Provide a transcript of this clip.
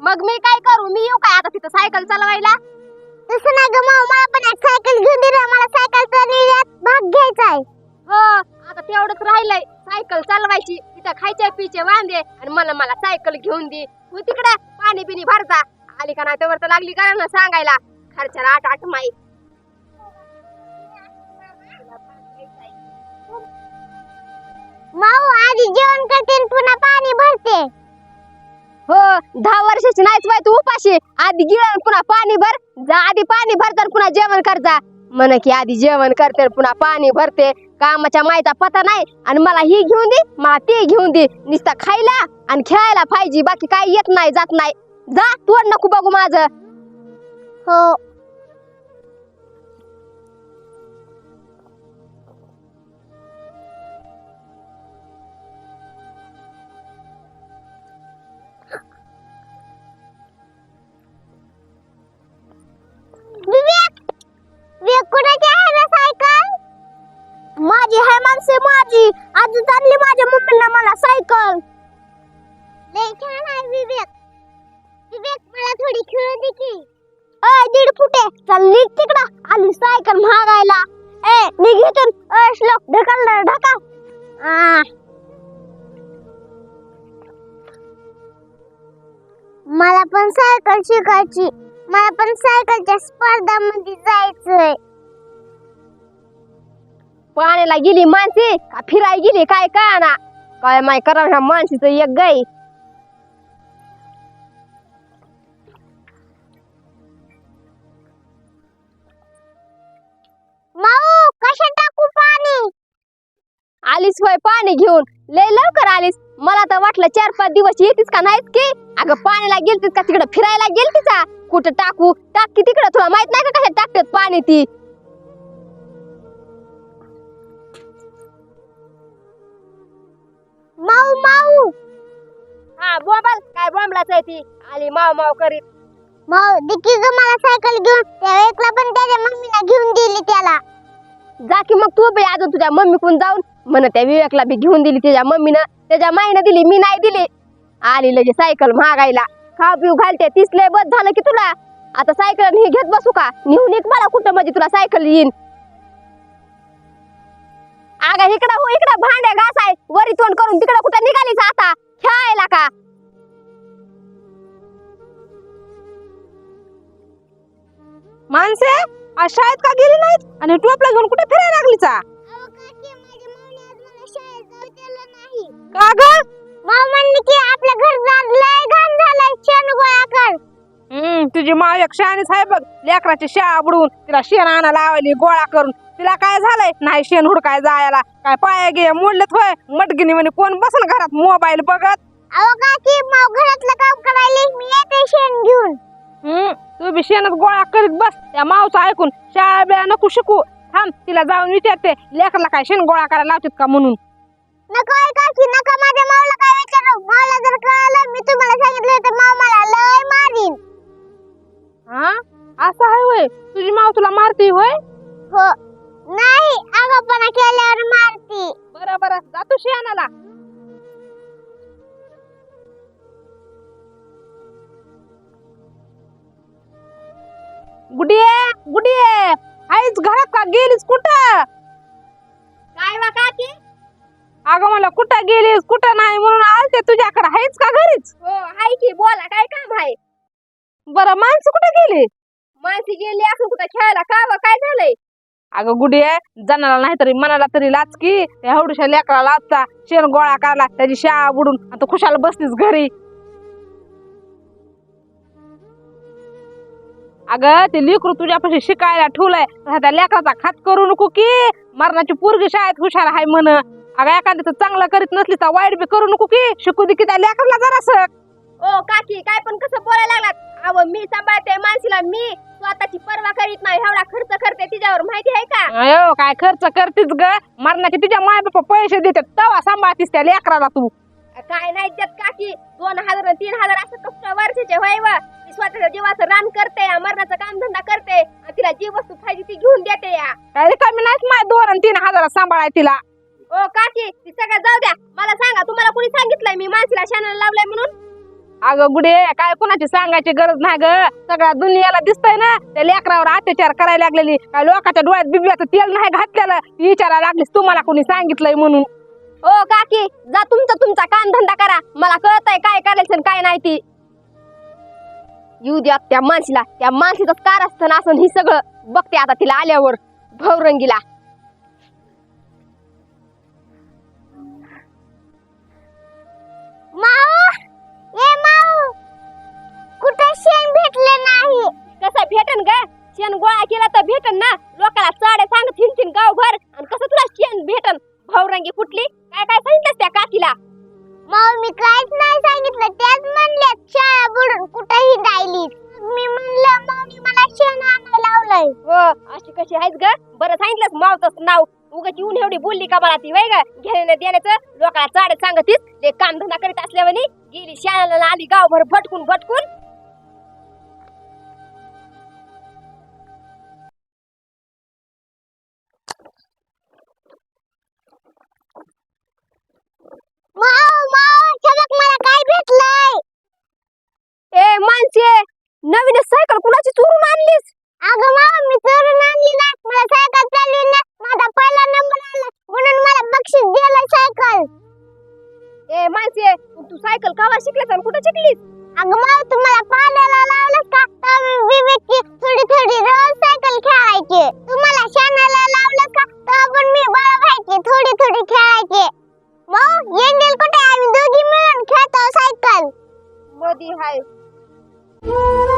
मग मी काय करू? मी येऊ काय आता तिथं सायकल चालवायला? तसं नाही ग माऊ मला पण एक सायकल घेऊन दे. मला सायकल चालविण्यात भाग घ्यायचा आहे. हो आता तेवढंच राहिलंय. सायकल चालवायची तिथं खायचे पिचे वांदे आणि मला मला सायकल घेऊन दे. तू तिकडे पाणी बिनी भरता आली का नाही तर लागली का ना सांगायला? खर्चाला आठ आठ माई. माऊ आधी जेवण करते आणि पुन्हा पाणी भरते. हो दहा वर्षाची नाहीच बाय तू उपाशी. आधी गिळण पुन्हा पाणी भर जा आधी पाणी भरतात पुन्हा जेवण करता म्हण की आधी जेवण करते पुन्हा पाणी भरते. कामाच्या मायचा पता नाही आणि मला ही घेऊन दे मला ती घेऊन दे. नुसता खायला आणि खेळायला पाहिजे बाकी काही येत नाही जात नाही. जा तोड नको बघू माझं. हो. माझी आज आणली माझ्या मम्मीला मला सायकल. लय छान आहे विवेक. विवेक मला थोडी खेळू दे की. अय दीड फुटे चल निघ तिकडं. आली सायकल महागायला. ए निघ इथून. अय श्लोक ढकल ना. मला पण सायकल शिकायची. मला पण सायकलच्या स्पर्धामध्ये जायचंय. पाण्याला गेली माणसे का फिराय गेली काय काय ना काय माय करा ह्या माणसीचं एक गाई माऊ कशा टाकू पाणी? आलीस होय पाणी घेऊन. लय लवकर आलीस. मला तर वाटलं चार पाच दिवस येतीस का नाहीत की? अगं पाण्याला गेलतीस का तिकडे फिरायला गेलतीस का? कुठं टाकू? टाक की तिकडे. तुला माहीत नाही का कशा टाकतात पाणी ती? माऊ माऊ. हा बोंबल. काय बोंबलाच आहे ती? आली माव माव करीत. माऊ दिकी ग मला सायकल घेऊन त्या वेळेला पण त्याच्या मम्मीला घेऊन दिली त्याला. जा की मग तू बी अजून तुझ्या मम्मी कोण जाऊन. म्हण त्या विवेकला बी घेऊन दिली त्याच्या मम्मीनं. त्याच्या माईनं दिली मी नाही दिली. आली लगे सायकल महागायला खाऊ पिऊ घालते तीस लय बस झालं की तुला. आता सायकल हे घेत बसू का? नेऊन एक मला कुठं म्हणजे तुला सायकल येईन. अगं इकडं हो इकडं. भांड्या वरी तोंड करून तिकडं कुठं निघालीस आता? खेळायला का? माणसे आज शाळेत का गेली नाहीत? आणि टोपला घेऊन कुठे फिरायला लागली चा अहो काकी माझ्या माऊने आज मला शाळेत जाऊ दिलं नाही. का ग? म्हणली की आपल्या घर लय घाण झालाय शेण गोळा कर हम्म तुझी माव एक शहाणीच आहे बघ. लेकराची शाळा बुडवून तिला शेण आणा लावली गोळा करून. तिला काय झालंय? नाही शेण हुडकाय जायला. काय पाया गे मोडलेत होय? मटगिनी म्हणे कोण बसन घरात? मोबाईल बघत. अहो काकी माऊ घरातलं काम करायला मी येते शेण घेऊन. हम्म तू बी शेणच गोळा करीत बस. त्या मावचं ऐकून शाळा बिळा नको शिकू. थांब तिला जाऊन विचारते. लेकरला काय शेण गोळा करायला लावतात का म्हणून? नको आहे काकी नका. माझ्या माऊला काय विचारू माऊला जर कळलं मी तुम्हाला सांगितलं तर माऊ मला लय मारीन. हा? असं आहे होय तुझी माव तुला मारती होय हो. नाही आगापणा केल्यावर मारती. बरं बरं जातो शेणाला. गुडिये गुडिये. आईच घरात का गेलीस कुठं? काय वा काकी? अगं मला कुठं गेलीस कुठं नाही म्हणून आलते तुझ्याकडे. आहेच का घरीच? हो हाय की. बोला काय काम आहे? बरं माणसं कुठे गेली? माणसी गेली असून कुठं खेळायला? का काय झालंय? अगं गुडिये जनाला नाही तरी मनाला तरी लाच की त्या हवडूच्या लेकराला लाचता शेण गोळा करायला त्याची शाळा बुडून आता खुशाला बसतीस घरी. अगं ते लेकरू तुझ्यापाशी शिकायला ठेवलंय त्या लेकराचा खात करू नको की. मरणाची पोरगी शाळेत हुशार आहे म्हण. अगं एखाद्याचं चांगलं करीत नसली तर वाईट बी करू नको की. शिकू दे की त्या लेकराला जरासं. ओ काकी काय पण कसं बोलायला लागलात? अव मी सांभाळते माणसीला मी स्वतःची पर्वा करीत नाही. एवढा खर्च करते तिच्यावर माहिती आहे का? अयो काय खर्च करतीस ग? मरणाचे तिच्या माय बापा पैसे देतात तवा सांभाळतीस त्या लेकराला तू. काय नाही त्यात काकी. दोन हजार आणि तीन हजार असं कसं वर्षाचे होय व. ती स्वतःच्या जीवाचं रान करते मरणाचं काम धंदा करते आणि तिला जी वस्तू पाहिजे ती घेऊन देते या. काय रिकामी नाहीच माय दोन आणि तीन हजार सांभाळाय तिला? ओ काकी ती सगळं जाऊ द्या. मला सांगा तुम्हाला कोणी सांगितलंय? मी माणसीला शानाला लावलंय म्हणून. अगं गुडे काय कुणाची सांगायची गरज नाही ग? सगळ्या दुनियाला दिसतंय ना त्या लेकरावर अत्याचार करायला लागलेली. काय लोकांच्या डोळ्यात बिब्याचं तेल नाही घातलेलं? ती विचारायला लागलीस तुम्हाला कोणी सांगितलंय म्हणून? ओ काकी जा तुमचा तुमचा काम धंदा करा. मला कळत आहे काय करायचं आणि काय नाही ती. येऊ द्या त्या माणसीला त्या माणसीचं कारस्थान असून ही सगळं. बघते आता तिला आल्यावर भवरंगीला. माऊ भेटले नाही. कसं भेटन ग? शेण गोळा केला तर भेटन ना? लोकाला चाड्या सांगत हिंडतीन गावभर. आणि कसं तुला शेण भेटन? भवरंगी कुठली? काय काय सांगितलंस त्या काकीला? माऊ मी काहीच नाही सांगितलं. त्याच म्हणले शाळा बुडून कुठेही राहिली मी म्हणलं माऊनी मला शेण आणायला लावलंय. हो अशी कशी आहेस ग? बरं सांगितलंस मावतच नाव. उगाच येऊन एवढी बोलली का मला ती वय ग? घेण्याचं देण्याचं. लोकाला चाडे सांगतीस. ते काम धंदा करीत असल्यावानी गेली शाळेला आली गावभर भटकून भटकून. माणसे नवीन सायकल कुणाची चोरून आणलीस अगं माऊ मी चोरून आणली ना मला सायकल चालली ना माझा पहिला नंबर आला. म्हणून मला बक्षीस दिलं सायकल. ए माणसे तू सायकल कावा शिकलीस आणि कुठं शिकलीस? अगं माऊ तुम्हाला पाण्याला लावलं का? तर विवेकची थोडी थोडी रोज सायकल खेळायची. तुम्हाला शाणाला लावलं का? तर पण मी बाळा व्हायची थोडी थोडी खेळायची. मग येंगेल कुठे? आम्ही दोघी मिळून खेळतो सायकल. मोदी हाय. 了。